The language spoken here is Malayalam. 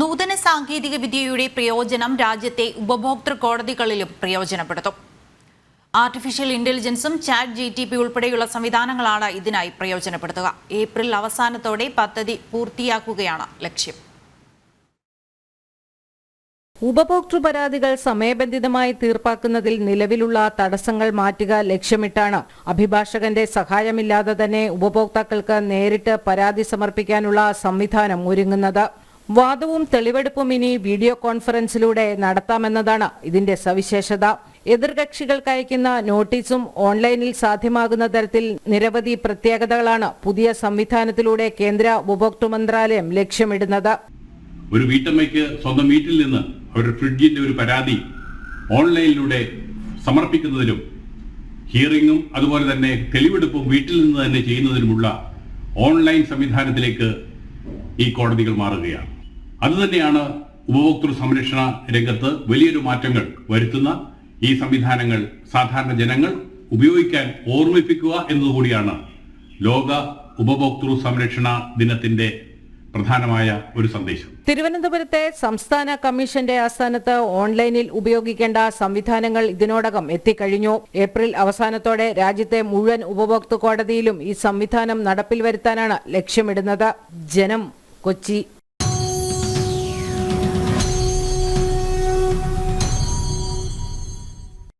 നൂതന സാങ്കേതിക വിദ്യയുടെ പ്രയോജനം രാജ്യത്തെ ഉപഭോക്തൃ കോടതികളിലും പ്രയോജനപ്പെടുത്തും. ആർട്ടിഫിഷ്യൽ ഇന്റലിജൻസും ചാറ്റ് ജി ടി പി ഉൾപ്പെടെയുള്ള സംവിധാനങ്ങളാണ് ഇതിനായി പ്രയോജനപ്പെടുത്തുക. ഏപ്രിൽ അവസാനത്തോടെ പദ്ധതി പൂർത്തിയാക്കുകയാണ് ലക്ഷ്യം. ഉപഭോക്തൃ പരാതികൾ സമയബന്ധിതമായി തീർപ്പാക്കുന്നതിൽ നിലവിലുള്ള തടസ്സങ്ങൾ മാറ്റുക ലക്ഷ്യമിട്ടാണ്. അഭിഭാഷകന്റെ സഹായമില്ലാതെ തന്നെ ഉപഭോക്താക്കൾക്ക് നേരിട്ട് പരാതി സമർപ്പിക്കാനുള്ള സംവിധാനം ഒരുങ്ങുന്നത്. വാദവും തെളിവെടുപ്പും ഇനി വീഡിയോ കോൺഫറൻസിലൂടെ നടത്താമെന്നതാണ് ഇതിന്റെ സവിശേഷത. എതിർകക്ഷികൾക്ക് അയക്കുന്ന നോട്ടീസും ഓൺലൈനിൽ സാധ്യമാകുന്ന തരത്തിൽ നിരവധി പ്രത്യേകതകളാണ് പുതിയ സംവിധാനത്തിലൂടെ കേന്ദ്ര ഉപഭോക്തൃ മന്ത്രാലയം ലക്ഷ്യമിടുന്നത്. ഒരു വീട്ടമ്മയ്ക്ക് സ്വന്തം വീട്ടിൽ നിന്ന് അവരുടെ ഫ്രിഡ്ജിന്റെ ഒരു പരാതി ഓൺലൈനിലൂടെ സമർപ്പിക്കുന്നതിനും ഹിയറിങ്ങും അതുപോലെ തന്നെ തെളിവെടുപ്പും വീട്ടിൽ നിന്ന് തന്നെ ചെയ്യുന്നതിനുമുള്ള ഓൺലൈൻ സംവിധാനത്തിലേക്ക് ഈ കോടതികൾ മാറുകയാണ്. അതുതന്നെയാണ് ഉപഭോക്തൃ സംരക്ഷണ രംഗത്ത് വലിയൊരു മാറ്റങ്ങൾ വരുത്തുന്ന ഈ സംവിധാനങ്ങൾ സാധാരണ ജനങ്ങൾ ഉപയോഗിക്കാൻ ഓർമ്മിപ്പിക്കുക എന്നതുകൂടിയാണ് ലോക ഉപഭോക്തൃ സംരക്ഷണ ദിനത്തിന്റെ പ്രധാനമായ ഒരു സന്ദേശം. തിരുവനന്തപുരത്തെ സംസ്ഥാന കമ്മീഷന്റെ ആസ്ഥാനത്ത് ഓൺലൈനിൽ ഉപയോഗിക്കേണ്ട സംവിധാനങ്ങൾ ഇതിനോടകം എത്തിക്കഴിഞ്ഞു. ഏപ്രിൽ അവസാനത്തോടെ രാജ്യത്തെ മുഴുവൻ ഉപഭോക്തൃ കോടതിയിലും ഈ സംവിധാനം നടപ്പിൽ വരുത്താനാണ് ലക്ഷ്യമിടുന്നത്. ജനം こっち。